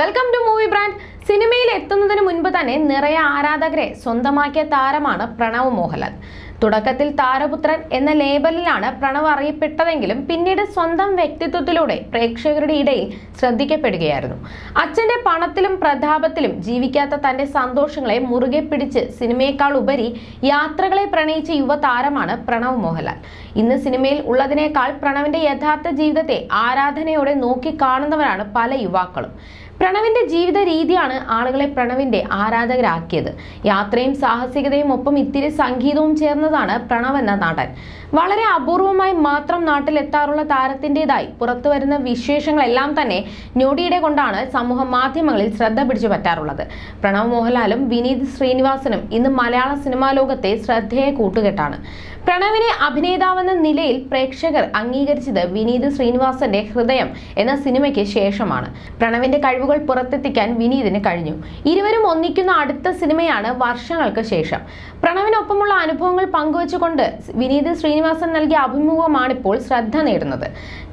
Welcome to movie brand സിനിമയിൽ എത്തുന്നതിന് മുൻപ് തന്നെ നിറയെ ആരാധകരെ സ്വന്തമാക്കിയ താരമാണ് പ്രണവ് മോഹൻലാൽ. തുടക്കത്തിൽ താരപുത്രൻ എന്ന ലേബലിലാണ് പ്രണവ് അറിയപ്പെട്ടതെങ്കിലും പിന്നീട് സ്വന്തം വ്യക്തിത്വത്തിലൂടെ പ്രേക്ഷകരുടെ ഇടയിൽ ശ്രദ്ധിക്കപ്പെടുകയായിരുന്നു. അച്ഛന്റെ പണത്തിലും പ്രതാപത്തിലും ജീവിക്കാത്ത തന്റെ സന്തോഷങ്ങളെ മുറുകെ പിടിച്ച് സിനിമയേക്കാൾ ഉപരി യാത്രകളെ പ്രണയിച്ച യുവതാരമാണ് പ്രണവ് മോഹൻലാൽ. ഇന്ന് സിനിമയിൽ ഉള്ളതിനേക്കാൾ പ്രണവിന്റെ യഥാർത്ഥ ജീവിതത്തെ ആരാധനയോടെ നോക്കിക്കാണുന്നവരാണ് പല യുവാക്കളും. പ്രണവിന്റെ ജീവിത രീതിയാണ് ആളുകളെ പ്രണവിന്റെ ആരാധകരാക്കിയത്. യാത്രയും സാഹസികതയും ഒപ്പം ഇത്തിരി സംഗീതവും ചേർന്നതാണ് പ്രണവ് എന്ന നാടൻ. വളരെ അപൂർവമായി മാത്രം നാട്ടിലെത്താറുള്ള താരത്തിന്റെതായി പുറത്തു വരുന്ന വിശേഷങ്ങളെല്ലാം തന്നെ ഞൊടിയുടെ കൊണ്ടാണ് സമൂഹ മാധ്യമങ്ങളിൽ ശ്രദ്ധ പിടിച്ചു പറ്റാറുള്ളത്. പ്രണവ് മോഹൻലാലും വിനീത് ശ്രീനിവാസനും ഇന്ന് മലയാള സിനിമാ ലോകത്തെ ശ്രദ്ധേയ കൂട്ടുകെട്ടാണ്. പ്രണവിനെ അഭിനേതാവെന്ന നിലയിൽ പ്രേക്ഷകർ അംഗീകരിച്ചത് വിനീത് ശ്രീനിവാസന്റെ ഹൃദയം എന്ന സിനിമയ്ക്ക് ശേഷമാണ്. പ്രണവിന്റെ കഴിവുകൾ പുറത്തെത്തിക്കാൻ വിനീതിന് കഴിഞ്ഞു. ഇരുവരും ഒന്നിക്കുന്ന അടുത്ത സിനിമയാണ് വർഷങ്ങൾക്ക് ശേഷം. പ്രണവിനൊപ്പമുള്ള അനുഭവങ്ങൾ പങ്കുവച്ചുകൊണ്ട് വിനീത് ശ്രീനിവാസൻ നൽകിയ അഭിമുഖമാണ് ഇപ്പോൾ ശ്രദ്ധ നേടുന്നത്.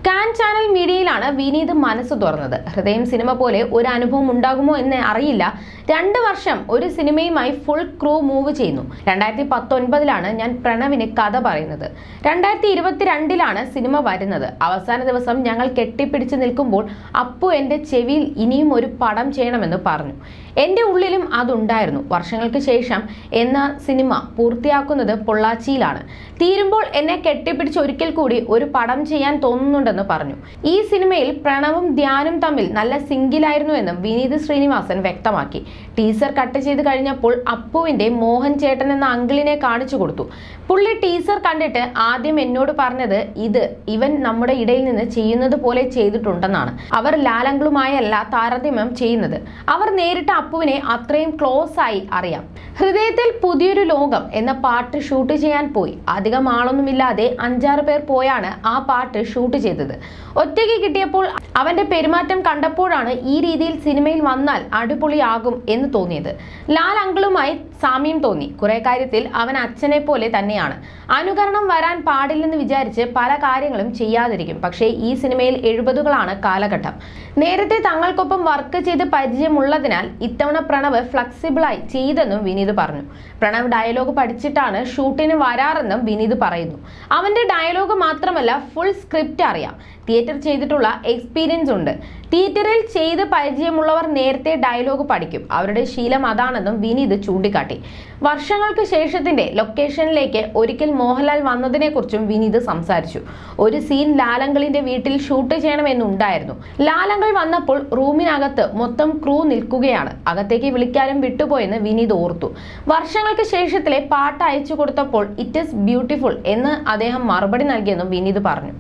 കാൻ ചാനൽ മീഡിയയിലാണ് വിനീത് മനസ്സ് തുറന്നത്. ഹൃദയം സിനിമ പോലെ ഒരു അനുഭവം ഉണ്ടാകുമോ എന്ന് അറിയില്ല. രണ്ട് വർഷം ഒരു സിനിമയുമായി ഫുൾ ക്രൂ മൂവ് ചെയ്യുന്നു. രണ്ടായിരത്തി പത്തൊൻപതിലാണ് ഞാൻ പ്രണവിന് കഥ പറയുന്നത്. രണ്ടായിരത്തി ഇരുപത്തിരണ്ടിലാണ് സിനിമ വരുന്നത്. അവസാന ദിവസം ഞങ്ങൾ കെട്ടിപ്പിടിച്ച് നിൽക്കുമ്പോൾ അപ്പു എന്റെ ചെവിയിൽ ഇനിയും ഒരു പടം ചെയ്യണമെന്ന് പറഞ്ഞു. എന്റെ ഉള്ളിലും അതുണ്ടായിരുന്നു. വർഷങ്ങൾക്ക് ശേഷം എന്ന സിനിമ പൂർത്തിയാക്കുന്നത് പൊള്ളാച്ചിയിലാണ്. തീരുമ്പോൾ എന്നെ കെട്ടിപ്പിടിച്ച് ഒരിക്കൽ കൂടി ഒരു പടം ചെയ്യാൻ തോന്നുന്നുണ്ടെന്ന് പറഞ്ഞു. ഈ സിനിമയിൽ പ്രണവും ധ്യാനും തമ്മിൽ നല്ല സിംഗിലായിരുന്നു എന്നും വിനീത് ശ്രീനിവാസൻ വ്യക്തമാക്കി. ടീസർ കട്ട് ചെയ്ത് കഴിഞ്ഞപ്പോൾ അപ്പുവിന്റെ മോഹൻ ചേട്ടൻ എന്ന അങ്കിളിനെ കാണിച്ചു കൊടുത്തു. പുള്ളി ടീസർ കണ്ടിട്ട് ആദ്യം എന്നോട് പറഞ്ഞത് ഇത് ഇവൻ നമ്മുടെ ഇടയിൽ നിന്ന് ചെയ്യുന്നത് പോലെ ചെയ്തിട്ടുണ്ടെന്നാണ്. അവർ ലാലങ്കളുമായല്ല താരതമ്യം ചെയ്യുന്നത്. അവർ നേരിട്ട് അപ്പുവിനെ അത്രയും ക്ലോസ് ആയി അറിയാം. ഹൃദയത്തിൽ പുതിയൊരു ലോകം എന്ന പാട്ട് ഷൂട്ട് ചെയ്യാൻ പോയി. അധികം ആളൊന്നുമില്ലാതെ അഞ്ചാറ് പേർ പോയാണ് ആ പാട്ട് ഷൂട്ട് ചെയ്തത്. ഒറ്റയ്ക്ക് കിട്ടിയപ്പോൾ അവന്റെ പെരുമാറ്റം കണ്ടപ്പോഴാണ് ഈ രീതിയിൽ സിനിമയിൽ വന്നാൽ അടിപൊളിയാകും എന്ന് തോന്നിയത്. ലാൽ അങ്കിളുമായി സാമ്യം തോന്നി. കുറെ കാര്യത്തിൽ അവൻ അച്ഛനെ പോലെ തന്നെയാണ്. അനുകരണം വരാൻ പാടില്ലെന്ന് വിചാരിച്ച് പല കാര്യങ്ങളും ചെയ്യാതിരിക്കും. പക്ഷേ ഈ സിനിമയിൽ എഴുപതുകളാണ് കാലഘട്ടം. നേരത്തെ തങ്ങൾക്കൊപ്പം വർക്ക് ചെയ്ത് പരിചയമുള്ളതിനാൽ ഇത്തവണ പ്രണവ് ഫ്ലെക്സിബിളായി ചെയ്തെന്നും വിനീത് പറഞ്ഞു. പ്രണവ് ഡയലോഗ് പഠിച്ചിട്ടാണ് ഷൂട്ടിന് വരാറെന്നും വിനീത് പറയുന്നു. അവന്റെ ഡയലോഗ് മാത്രമല്ല ഫുൾ സ്ക്രിപ്റ്റ് അറിയാം. തിയേറ്റർ ചെയ്തിട്ടുള്ള എക്സ്പീരിയൻസ് ഉണ്ട്. തിയേറ്ററിൽ ചെയ്ത് പരിചയമുള്ളവർ നേരത്തെ ഡയലോഗ് പഠിക്കും. അവരുടെ ശീലം അതാണെന്നും വിനീത് ചൂണ്ടിക്കാട്ടി. വർഷങ്ങൾക്ക് ശേഷത്തിന്റെ ലൊക്കേഷനിലേക്ക് ഒരിക്കൽ മോഹൻലാൽ വന്നതിനെക്കുറിച്ചും വിനീത് സംസാരിച്ചു. ഒരു സീൻ ലാലങ്കളിന്റെ വീട്ടിൽ ഷൂട്ട് ചെയ്യണമെന്നുണ്ടായിരുന്നു. ലാലങ്കൾ വന്നപ്പോൾ റൂമിനകത്ത് മൊത്തം ക്രൂ നിൽക്കുകയാണ്. അകത്തേക്ക് വിളിക്കാനും വിട്ടുപോയെന്ന് വിനീത് ഓർത്തു. വർഷങ്ങൾക്ക് ശേഷത്തിലെ പാട്ട് അയച്ചു കൊടുത്തപ്പോൾ ഇറ്റ് ഇസ് ബ്യൂട്ടിഫുൾ എന്ന് അദ്ദേഹം മറുപടി നൽകിയെന്നും വിനീത് പറഞ്ഞു.